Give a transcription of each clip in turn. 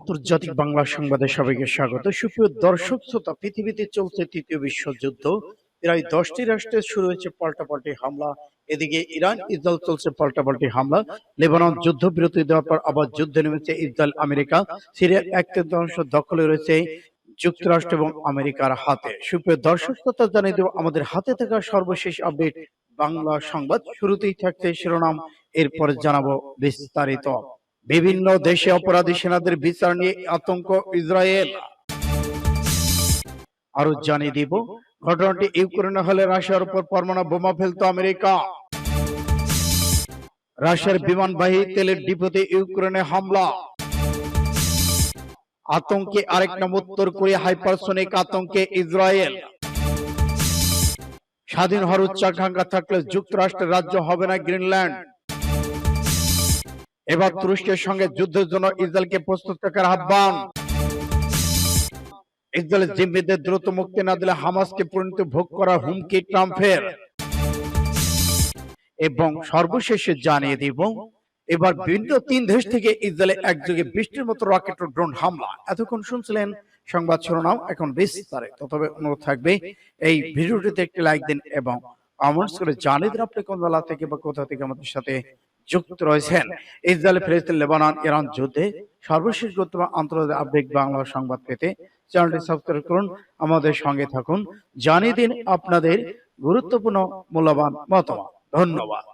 আন্তর্জাতিক বাংলা সংবাদে সবাইকে স্বাগত। সুপ্রিয় দর্শক, শ্রোতা, পৃথিবীতে চলছে তৃতীয় বিশ্বযুদ্ধ। প্রায় দশটি রাষ্ট্রে শুরু হয়েছে পাল্টাপাল্টি হামলা। এদিকে ইরান, ইসরায়েল চলছে পাল্টাপাল্টি হামলা। লেবানন যুদ্ধ বিরতি দেওয়ার পর আবার যুদ্ধে নেমেছে ইসরায়েল, আমেরিকা। সিরিয়ার এক তৃতীয়াংশ দখলে রয়েছে যুক্তরাষ্ট্র এবং আমেরিকার হাতে। সুপ্রিয় দর্শক, শ্রোতা, জানিয়ে দেব, আমাদের হাতে থাকা সর্বশেষ আপডেট বাংলা সংবাদ। শুরুতেই থাকছে শিরোনাম, এরপর জানাব বিস্তারিত। বিভিন্ন দেশে অপরাধী সেনাদের বিচার নিয়ে আতঙ্ক ইসরায়েল। আরও জানিয়ে দিব, ঘটনাটি ইউক্রেনে হলে রাশিয়ার উপর পরমাণু বোমা ফেলতো আমেরিকা। রাশিয়ার বিমানবাহী তেলের ডিপোতে ইউক্রেনে হামলা। আতঙ্কে আরেক নাম উত্তর কোরিয়া হাইপারসোনিক আতঙ্কে ইসরায়েল। স্বাধীন হওয়ার উচ্চাকাঙ্ক্ষা থাকলে যুক্তরাষ্ট্রের রাজ্য হবে না গ্রিনল্যান্ড। এবার তুরস্কের সঙ্গে যুদ্ধের জন্য ইসরায়েলকে প্রস্তুত থাকার আহ্বান। ইসরায়েলের জিম্মিদের দ্রুত মুক্তি না দিলে হামাসকে পরিণত ভোগ করার হুমকি ট্রাম্পের। এবং সর্বশেষে জানিয়ে দিব এবার বিভিন্ন তিন দেশ থেকে ইসরায়েলে একযোগে বৃষ্টির মতো রকেট ও ড্রোন হামলা। এতক্ষণ শুনছিলেন সংবাদ শিরোনাম এখন বিস্তারিত তবে অনুরোধ থাকবে এই ভিডিওটিতে একটি লাইক দিন এবং কমেন্টস করে জানিয়ে দিন আপনি কোন জেলা থেকে বা কোথা থেকে আমাদের সাথে যুক্ত রয়েছেন ইসরায়েল ফিলিস্তিন লেবানন ইরান যুদ্ধে সর্বশেষ গুরুত্বপূর্ণ আন্তর্জাতিক আপডেট বাংলা সংবাদ পেতে চ্যানেলটি সাবস্ক্রাইব করুন আমাদের সঙ্গে থাকুন। জানিয়ে দিন আপনাদের গুরুত্বপূর্ণ মূল্যবান মতামত। ধন্যবাদ।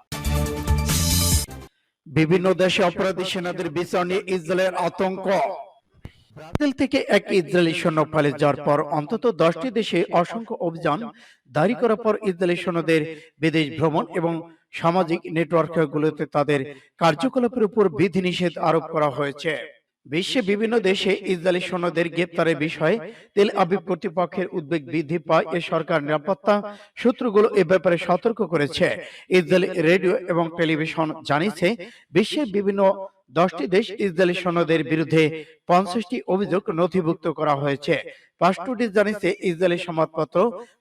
বিভিন্ন দেশে অপরাধী সেনাদের বিচার নিয়ে ইসরায়েলের আতঙ্ক। ব্রাজিল থেকে এক ইসরায়েলি সৈন্য পালিয়ে যাওয়ার পর অন্তত দশটি দেশে অসংখ্য অভিযান দাঁড়ি করার পর ইসরায়েলি সৈন্যদের বিদেশ ভ্রমণ এবং সামাজিক নেটওয়ার্কগুলোতে তাদের কার্যকলাপের উপর বিধিনিষেধ আরোপ করা হয়েছে। বিশ্বে বিভিন্ন দেশে ইসরায়েলি সৈন্যদের গ্রেপ্তারের বিষয়ে তেল আবিব কর্তৃপক্ষের উদ্বেগ বৃদ্ধি পায় এ সরকার নিরাপত্তা সূত্রগুলো এ ব্যাপারে সতর্ক করেছে। ইসরায়েলি রেডিও এবং টেলিভিশন জানিয়েছে বিশ্বের বিভিন্ন দশটি দেশ ইসরায়েলি সৈন্যদের বিরুদ্ধে পঞ্চাশটি অভিযোগ নথিভুক্ত করা হয়েছে। পাঁচটি জানিয়েছে ইসরায়েলি সংবাদপত্র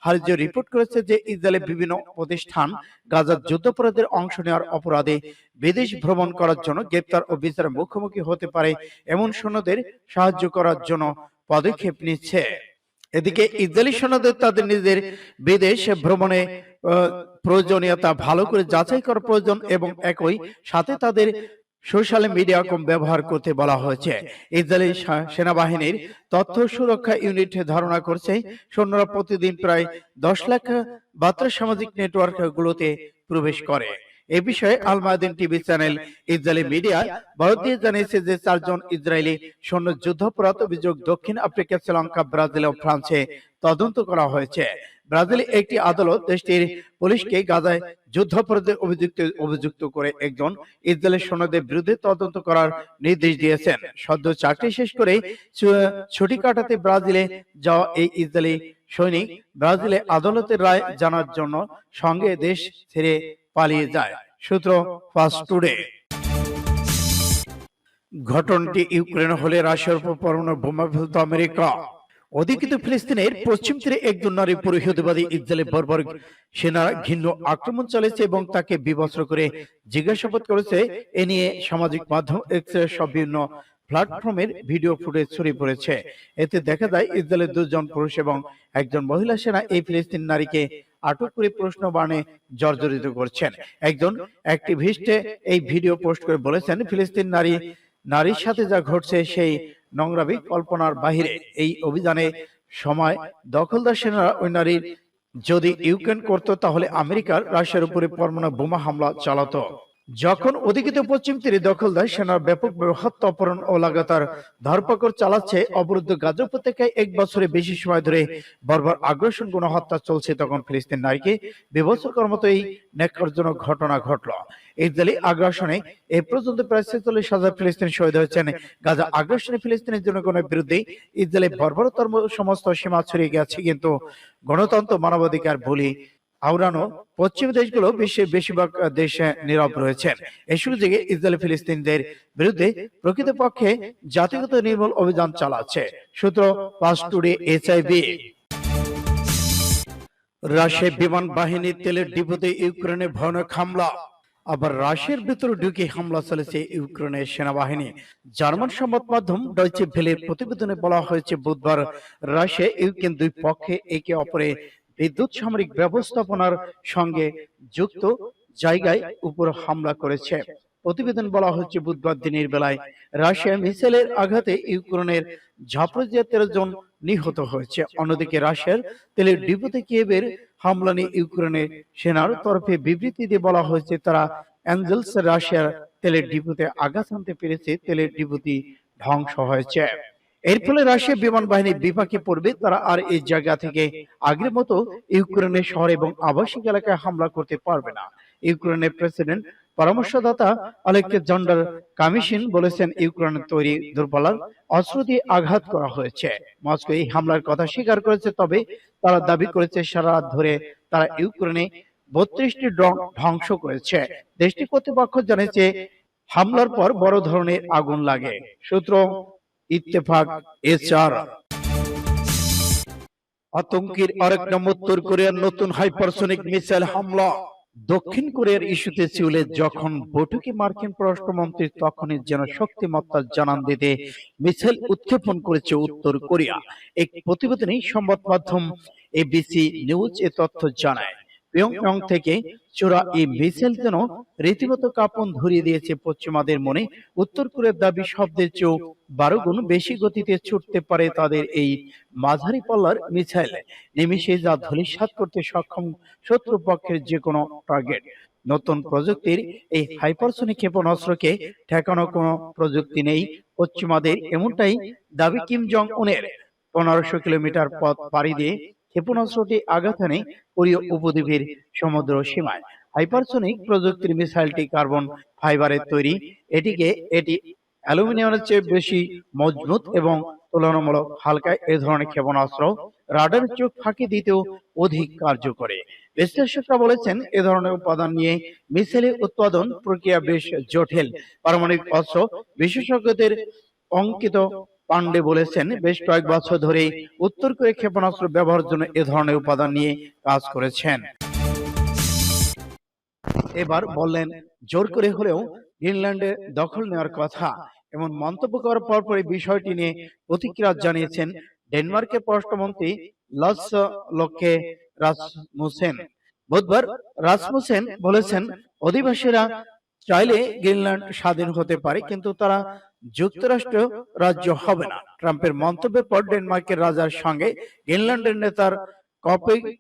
হারিজো রিপোর্ট করেছে যে ইসরায়েলের বিভিন্ন প্রতিষ্ঠান গাজার যুদ্ধাপরাধের অংশ নেওয়ার অপরাধে বিদেশ ভ্রমণ করার জন্য গ্রেপ্তার ও বিচারের মুখোমুখি হতে পারে এমন সৈন্যদের সাহায্য করার জন্য পদক্ষেপ নিচ্ছে। এদিকে ইসরায়েলি সৈন্যদের তাদের নিজেদের বিদেশ ভ্রমণে প্রয়োজনীয়তা ভালো করে যাচাই করা প্রয়োজন এবং একই সাথে তাদের সোশ্যাল মিডিয়া কম ব্যবহার করতে বলা হয়েছে। ইসরায়েলি সেনাবাহিনীর তথ্য সুরক্ষা ইউনিট ধারণা করছে, সৈন্যরা প্রতিদিন প্রায় দশ লাখ বার্তা সামাজিক নেটওয়ার্ক গুলোতে প্রবেশ করে। এ বিষয়ে Al Mayadeen TV channel Israeli media Bharat দিয়ে জানিয়েছে যে চারজন ইসরায়েলি সৈন্য যুদ্ধাপরাধ অভিযোগ দক্ষিণ আফ্রিকা, শ্রীলঙ্কা, ব্রাজিল ও ফ্রান্সে তদন্ত করা হয়েছে। ব্রাজিলে একটি আদালত দেশটির পুলিশকে গাজায় যুদ্ধাপরাধে অভিযুক্ত অভিযুক্ত করে একজন ইসরায়েলি সৈন্যদের বিরুদ্ধে তদন্ত করার নির্দেশ দিয়েছেন। সদ্য চাকরি শেষ করে ছুটি কাটাতে ব্রাজিলে যাওয়া এই ইসরায়েলি সৈনিক ব্রাজিলে আদালতের রায় জানার জন্য সঙ্গে দেশ ছেড়ে পালিয়ে যায়। সূত্র ফাস্ট টুডে। ঘটনাটি ইউক্রেন হলে রাশিয়ার উপর পরমাণু বোমা ফেলত আমেরিকা। অধিকৃত ফিলিস্তিনের পশ্চিম তীরে একজন নারী পুরোহিতবাদী ইসরায়েলের বর্বর সেনারা ঘৃণ্য আক্রমণ চালিয়েছে এবং তাকে বিবস্ত্র করে জিজ্ঞাসাবাদ করেছে। এ নিয়ে সামাজিক মাধ্যম এক্স সব বিভিন্ন প্ল্যাটফর্মের ভিডিও ফুটেজ ছড়িয়ে পড়েছে। এতে দেখা যায় ইসরায়েলের দুজন পুরুষ এবং একজন মহিলা সেনা এই ফিলিস্তিন নারীকে আটক করে প্রশ্ন বাণে জর্জরিত করছেন। একজন অ্যাক্টিভিস্ট এই ভিডিও পোস্ট করে বলেছেন ফিলিস্তিন নারী নারীর সাথে যা ঘটছে সেই নোংরামি কল্পনার বাহিরে। এই অভিযানে সময় দখলদার সেনারা ওই নারীর যদি ইউক্রেন করত, তাহলে আমেরিকার রাশিয়ার উপরে পরমাণু বোমা হামলা চালাতো। যখন অধিকৃত পশ্চিম তীরে দখলদার সেনার ব্যাপক হত্যা অপহরণ ও লাগাতার ধরপাকড় চালাচ্ছে অবরুদ্ধ গাজা উপত্যকায় এক বছরে বেশি সময় ধরে। বর্বর আগ্রাসন, গণহত্যা চলছে তখন ফিলিস্তিন নারীকে বিবস্ত্র করার মতো এই ন্যাক্কারজনক ঘটনা ঘটল। ইসরায়েলি আগ্রাসনে এ পর্যন্ত প্রায় ছেচল্লিশ হাজার ফিলিস্তিন শহীদ হয়েছেন। গাজা আগ্রাসনে ফিলিস্তিনের জনগণের বিরুদ্ধে ইসরায়েলের বর্বরতর সমস্ত সীমা ছড়িয়ে গেছে, কিন্তু গণতন্ত্র, মানবাধিকার বলি আওড়ানো পশ্চিম দেশগুলো বিশ্বের বেশিরভাগ দেশে নীরব রয়েছেন এই সুযোগে ইসরায়েল ফিলিস্তিনদের বিরুদ্ধে প্রকৃতপক্ষে জাতিগত নির্মূল অভিযান চালাচ্ছে। সূত্র পাস টুডে এইচআইবি রাশিয়ার বিমান বাহিনীর তেলের ডিপোতে ইউক্রেনে ভয়ানক হামলা। আবার রাশিয়ার ভেতরে ঢুকে হামলা চলেছে ইউক্রেনের সেনাবাহিনী। জার্মান সংবাদ মাধ্যম ডয়চে ভেলের প্রতিবেদনে বলা হয়েছে বুধবার রাশিয়া ইউক্রেন দুই পক্ষে একে অপরে বিদ্যুৎ সামরিক ব্যবস্থাপনার সঙ্গে যুক্ত জায়গায় উপর হামলা করেছে। প্রতিবেদন বলা হচ্ছে, বুধবার দিনের বেলায় রাশিয়া মিসাইলের আঘাতে ইউক্রেনের ঝাপরোজিয়া তেরো জন নিহত হয়েছে। অন্যদিকে রাশিয়ার তেলের ডিপোতে কিয়েভের হামলা নিয়ে ইউক্রেনের সেনার তরফে বিবৃতি দিয়ে বলা হয়েছে, তারা অ্যাঞ্জেলস রাশিয়ার তেলের ডিপোতে আঘাত আনতে পেরেছে, তেলের ডিপোটি ধ্বংস হয়েছে। এর ফলে রাশিয়া বিমান বাহিনী বিপাকে পড়বে। তারা আর এই জায়গা থেকে আগের মতো ইউক্রেনের শহর এবং আবাসিক এলাকায় হামলা করতে পারবে না। ইউক্রেনের প্রেসিডেন্ট পরামর্শদাতা আলেকজান্ডার কামিশিন বলেছেন ইউক্রেনের তৈরি দুর্বলার অস্ত্র দিয়ে আঘাত করা হয়েছে। মস্কো এই হামলার কথা স্বীকার করেছে, তবে তারা দাবি করেছে, সারা রাত ধরে তারা ইউক্রেনে বত্রিশটি ধ্বংস করেছে। দেশটি কর্তৃপক্ষ জানিয়েছে, হামলার পর বড় ধরনের আগুন লাগে। সূত্র ইত্তেফাক, এসআর। আতঙ্কের আরেক নম্বর উত্তর কোরিয়ার নতুন হাইপারসোনিক মিসাইল হামলা। দক্ষিণ কোরিয়ার ইস্যুতে চুলে যখন বৈঠকে মার্কিন পররাষ্ট্রমন্ত্রী, তখনই যেন শক্তিমত্তার জানান দিতে মিসাইল উৎক্ষেপণ করেছে উত্তর কোরিয়া। এক প্রতিবেদনে সংবাদ মাধ্যম এবিসি নিউজ এ তথ্য জানায়। পিয়ংইয়ং থেকে চোরা এই মিসাইল যেন রীতিমতো কাপন ধরিয়ে দিয়েছে পশ্চিমাদের মনে। উত্তর কোরিয়ার দাবি শব্দের চেয়েও বারো গুণ বেশি গতিতে ছুটতে পারে তাদের এই মাঝারি পাল্লার মিসাইল। নিমিষে যা ধূলিসাৎ করতে সক্ষম শত্রুপক্ষের যে কোনো টার্গেট নতুন প্রযুক্তির এই হাইপারসোনিক ক্ষেপণাস্ত্রকে ঠেকানো কোনো প্রযুক্তি নেই। পশ্চিমাদের এমনটাই দাবি কিম জং উনের পনেরোশো কিলোমিটার পথ পাড়ি দিয়ে ক্ষেপণাস্ত্রটি আঘাত হানে কোরীয় উপদ্বীপের সমুদ্র সীমায়। হাইপারসোনিক প্রযুক্তির মিসাইলটি কার্বন ফাইবারের তৈরি। এটিকে এটি অ্যালুমিনিয়ামের চেয়ে বেশি মজবুত এবং তুলনামূলক হালকা এ ধরনের ক্ষেপণাস্ত্র রাডার চোখ ফাঁকি দিতেও অধিক কার্যকরী। বিশ্লেষকরা বলেছেন, এ ধরনের উপাদান নিয়ে মিসাইলের উৎপাদন প্রক্রিয়া বেশ জটিল। পারমাণবিক অস্ত্র বিশেষজ্ঞদের অঙ্কিত পান্ডে বলেছেন, বেশ কয়েক বছর ধরে উত্তর কোরিয়া ক্ষেপণাস্ত্র ব্যবহারের জন্য এ ধরনের উপাদান নিয়ে কাজ করেছেন। এবার বললেন, জোর করে হলেও গ্রিনল্যান্ডে দখল নেওয়ার কথা এমন মন্তব্য করার পরপরই বিষয়টি নিয়ে প্রতিক্রিয়া জানিয়েছেন ডেনমার্কের পররাষ্ট্রমন্ত্রী লস লক্ষ্যে রাসমুসেন। বুধবার রাসমুসেন বলেছেন, অধিবাসীরা চাইলে গ্রিনল্যান্ড স্বাধীন হতে পারে, কিন্তু তারা যুক্তরাষ্ট্র রাজ্য হবে না। ট্রাম্পের মন্তব্যের পর ডেনমার্কের রাজার সঙ্গে গ্রিনল্যান্ডের নেতার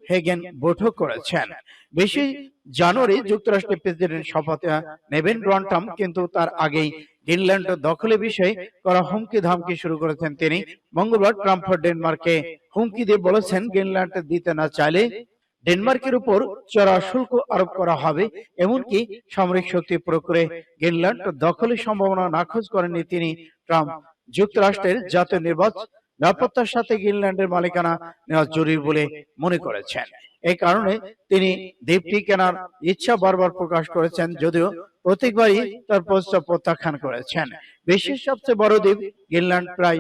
হেগেন বৈঠক করেছেন। বেশি জানুয়ারি যুক্তরাষ্ট্রের প্রেসিডেন্ট শপথ নেবেন ডোনাল্ড ট্রাম্প কিন্তু তার আগেই গ্রিনল্যান্ড দখলের বিষয়ে করা হুমকি ধামকি শুরু করেছেন তিনি। মঙ্গলবার ট্রাম্প ডেনমার্কে হুমকি দিয়ে বলেছেন গ্রিনল্যান্ড দিতে না চাইলে ডেনমার্কের উপর চড়া শুল্ক আরোপ করা হবে, এমনকি সামরিক শক্তি প্রয়োগ করে গ্রিনল্যান্ড দখলের সম্ভাবনা নাকচ করেননি তিনি ট্রাম্প। যুক্তরাষ্ট্রের জাতীয় নির্বাচন নিরাপত্তার সাথে গ্রিনল্যান্ডের মালিকানা নেওয়া জরুরি বলে মনে করেছেন। এই কারণে তিনি দ্বীপটি কেনার ইচ্ছা বারবার প্রকাশ করেছেন, যদিও প্রত্যেকবারই তার প্রস্তাব প্রত্যাখ্যান করেছেন। বিশ্বের সবচেয়ে বড় দ্বীপ গ্রিনল্যান্ড, প্রায়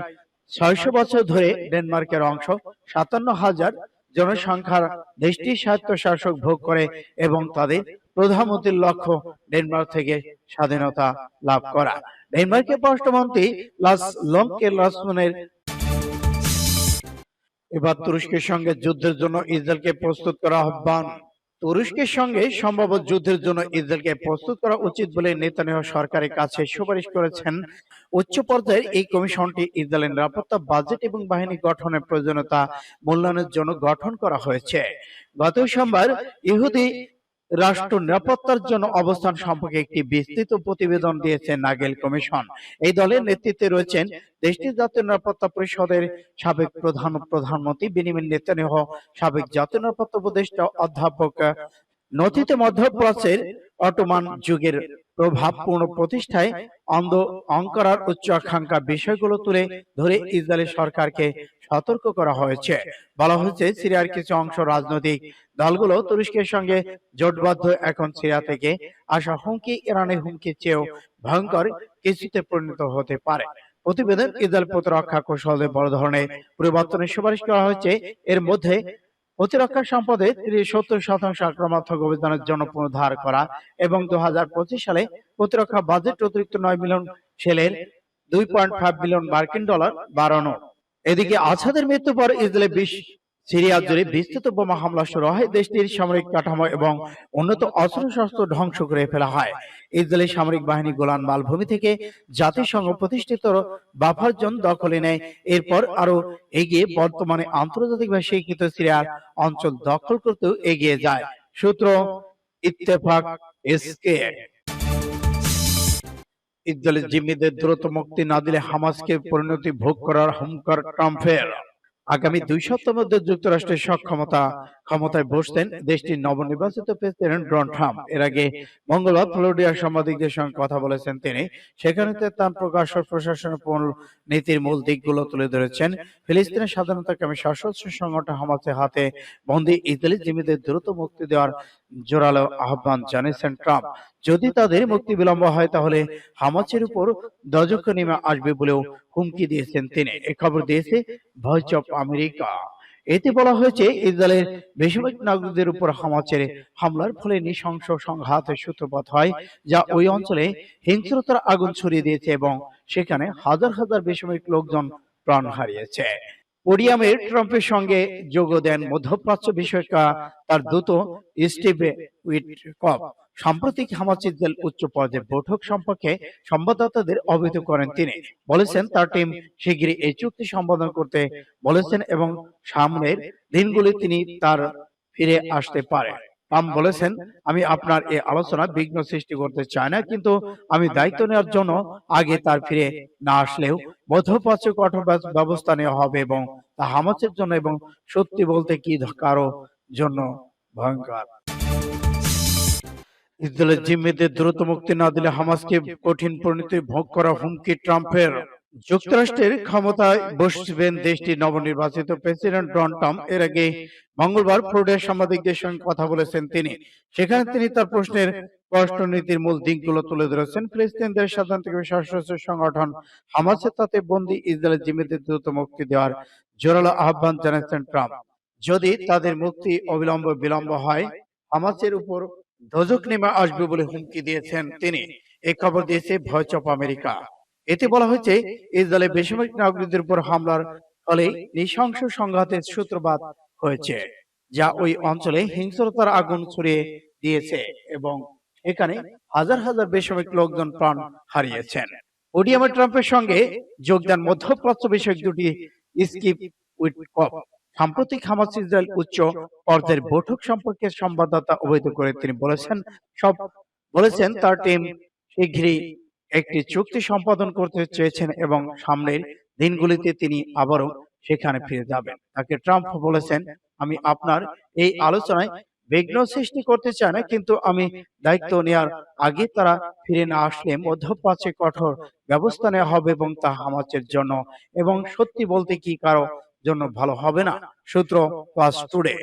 ছয়শো বছর ধরে ডেনমার্কের অংশ, সাতান্ন হাজার জনসংখ্যার দেশটি স্বায়ত্ত শাসক ভোগ করে এবং তাদের প্রধানমন্ত্রীর লক্ষ্য ডেনমার্ক থেকে স্বাধীনতা লাভ করা। ডেনমার্কের পররাষ্ট্রমন্ত্রী লাস লংকে লাসমনের এবার তুরস্কের সঙ্গে যুদ্ধের জন্য ইসরায়েলকে প্রস্তুত করা আহ্বান। তুরস্কের সঙ্গে সম্ভাব্য যুদ্ধের জন্য ইসরায়েলকে প্রস্তুত করা উচিত বলে নেতানিয়াহু সরকারের কাছে সুপারিশ করেছেন। উচ্চ পর্যায়ের এই কমিশনটি ইসরায়েলের নিরাপত্তা বাজেট এবং বাহিনী গঠনের প্রয়োজনীয়তা মূল্যায়নের জন্য গঠন করা হয়েছে। গত সোমবার ইহুদি রাষ্ট্র নিরাপত্তার জন্য অবস্থান সম্পর্কে একটি বিস্তৃত প্রতিবেদন দিয়েছে নাগেল কমিশন। এই দলের নেতৃত্বে রয়েছেন দেশটির জাতীয় নিরাপত্তা পরিষদের সাবেক প্রধান প্রধানমন্ত্রী বেনিমিন নেতানিয়াহু সাবেক জাতীয় নিরাপত্তা উপদেষ্টা অধ্যাপক নথিতে মধ্যপ্রাচ্যের অটোমান যুগের প্রভাব পূর্ণ প্রতিষ্ঠায় অন্ধ অঙ্করার উচ্চ আকাঙ্ক্ষা বিষয়গুলো তুলে ধরে ইসরায়েলি সরকারকে সতর্ক করা হয়েছে। বলা হয়েছে, সিরিয়ার কিছু অংশ রাজনৈতিক দলগুলো তুরস্কের সঙ্গে জোটবদ্ধ। এখন সিরিয়া থেকে আসা হুমকি ইরানের হুমকির চেয়েও ভয়ঙ্কর কিছুতে পরিণত হতে পারে। প্রতিবেদন ইসরায়েল প্রতিরক্ষা কৌশলে বড় ধরনের পরিবর্তনের সুপারিশ করা হয়েছে। এর মধ্যে প্রতিরক্ষা সম্পদে ত্রিশ সত্তর শতাংশ আক্রমণাত্মক অভিযানের জন্য পুনর্ধার করা এবং দুহাজার পঁচিশ সালে প্রতিরক্ষা বাজেট অতিরিক্ত নয় মিলিয়ন সেলের দুই পয়েন্ট ফাইভ মিলিয়ন মার্কিন ডলার বাড়ানো। এদিকে আছাদের মৃত্যুর পর ইসরায়েলে বিশ সিরিয়া, জুড়ে বিস্তৃত বোমা হামলা শুরু হয়। দেশটির সামরিক কাঠামো এবং উন্নত অস্ত্রশস্ত্র ধ্বংস করে ফেলা হয়। ইসরায়েলি সামরিক বাহিনী গোলান মালভূমি থেকে জাতিসংঘ প্রতিষ্ঠিত বাফার জোন দখলে নেয়। এরপর আরও এগিয়ে বর্তমানে আন্তর্জাতিকভাবে স্বীকৃত সিরিয়ার অঞ্চল দখল করতেও এগিয়ে যায়। সূত্র ইত্তেফাক এসকে। ইসরায়েলের জিম্মিদের দ্রুত মুক্তি না দিলে হামাসকে পরিণতি ভোগ করার হুমকার ট্রাম্পের। আগামী দুই সপ্তাহের মধ্যে যুক্তরাষ্ট্রের সক্ষমতা ক্ষমতায় বসতেন দেশটির নবনির্বাচিত প্রেসিডেন্ট ডোনাল্ড ট্রাম্প। এর আগে মঙ্গলবার ফ্লোরিডার সাংবাদিকদের সঙ্গে কথা বলেছেন তিনি। সেখানে তার প্রকাশ পূর্ণ নীতির মূল দিকগুলো তুলে ধরেছেন। ফিলিস্তিনের স্বাধীনতাকামী সশস্ত্র সংগঠন হামাসের হাতে বন্দী ইসরায়েলি জিম্মিদের দ্রুত মুক্তি দেওয়ার জোরালো আহ্বান জানিয়েছেন ট্রাম্প। যদি তাদের মুক্তি বিলম্ব হয়, তাহলে হামাসের উপর দজক নেমে আসবে বলেও হুমকি দিয়েছেন তিনি। এ খবর দিয়েছে ভয়েস অফ আমেরিকা এতে বলা হয়েছে, ইসরায়েলের বেসামরিক নাগরিকদের উপর হামাসের হামলার ফলে নৃশংস সংঘাতের সূত্রপাত হয়, যা ওই অঞ্চলে হিংস্রতার আগুন ছড়িয়ে দিয়েছে এবং সেখানে হাজার হাজার বেসামরিক লোকজন প্রাণ হারিয়েছে। ওডিয়ামের ট্রাম্পের সঙ্গে যোগ দেন মধ্যপ্রাচ্য বিষয়ক তার দূত স্টিভ উইটকপ সাম্প্রতিক ইসরায়েল উচ্চ পর্যায়ের বৈঠক সম্পর্কে সংবাদদাতাদের অবহিত করেন তিনি। বলেছেন তার টিম শিগগিরই এই চুক্তি সম্পাদন করতে বলেছেন এবং সামনের দিনগুলি তিনি তার ফিরে আসতে পারে ট্রাম্প বলেছেন আমি আপনার এই আলোচনা বিঘ্ন সৃষ্টি করতে চাই না কিন্তু আমি দায়িত্ব নেওয়ার জন্য আগে তার ফিরে না আসলেও মধ্যপ্রাচ্যে কঠোর ব্যবস্থা নেওয়া হবে এবং তা হামাসের জন্য এবং সত্যি বলতে কি কারও জন্য ভয়ঙ্কর। ইসরায়েলের জিম্মিদের দ্রুত মুক্তি না দিলে হামাসকে কঠিন পরিণতি ভোগ করা হুমকি ট্রাম্পের। যুক্তরাষ্ট্রের ক্ষমতায় বসবেন দেশটির নবনির্বাচিত প্রেসিডেন্ট ডোনাল্ড ট্রাম্প। এর আগে মঙ্গলবার ফ্লোরিডার সাংবাদিকদের সঙ্গে কথা বলেছেন তিনি। সেখানে তিনি তার প্রশ্নের স্পষ্ট নীতির মূল দিকগুলো তুলে ধরেছেন ফিলিস্তিনদের স্বাধীনতাকামী সশস্ত্র সংগঠন হামাসের তাতে বন্দী ইসরায়েলের জিম্মিদের দ্রুত মুক্তি দেওয়ার জোরালো আহ্বান জানিয়েছেন ট্রাম্প। যদি তাদের মুক্তি অবিলম্ব বিলম্ব হয় হামাসের উপর দোজক নেমে আসবে বলে হুমকি দিয়েছেন তিনি। এ খবর দিয়েছে ভয়েস অফ আমেরিকা এতে বলা হয়েছে ইসরায়েলের বেসামরিক নাগরিকদের উপর হামলার ফলে নৃশংস সংঘাতের সূত্রপাত হয়েছে যা ওই অঞ্চলে হিংস্রতার আগুন ছড়িয়ে দিয়েছে এবং এখানে হাজার হাজার বেসামরিক লোকজন প্রাণ হারিয়েছেন। ওডিয়ামা ট্রাম্পের সঙ্গে যোগদান মধ্যপ্রাচ্য বিষয়ক দুটি স্কিপ উইটকপ সাম্প্রতিক হামাস ইসরায়েল উচ্চ পর্যায়ের বৈঠক সম্পর্কে সংবাদদাতা অবহিত করে তিনি বলেছেন সব বলেছেন তার টিম শীঘ্রই একটি চুক্তি সম্পাদন করতে চেয়েছেন এবং সামনের দিনগুলিতে তিনি আবারও সেখানে ফিরে যাবেন। তাকে ট্রাম্প বলেছেন আমি আপনার এই আলোচনায় বিঘ্ন সৃষ্টি করতে চাই না কিন্তু আমি দায়িত্ব নেওয়ার আগে তারা ফিরে না আসলে মধ্যপ্রাচ্যে কঠোর ব্যবস্থা নেওয়া হবে এবং তা হামাসের জন্য এবং সত্যি বলতে কি কারও জন্য ভালো হবে না। সূত্র পাস টুডে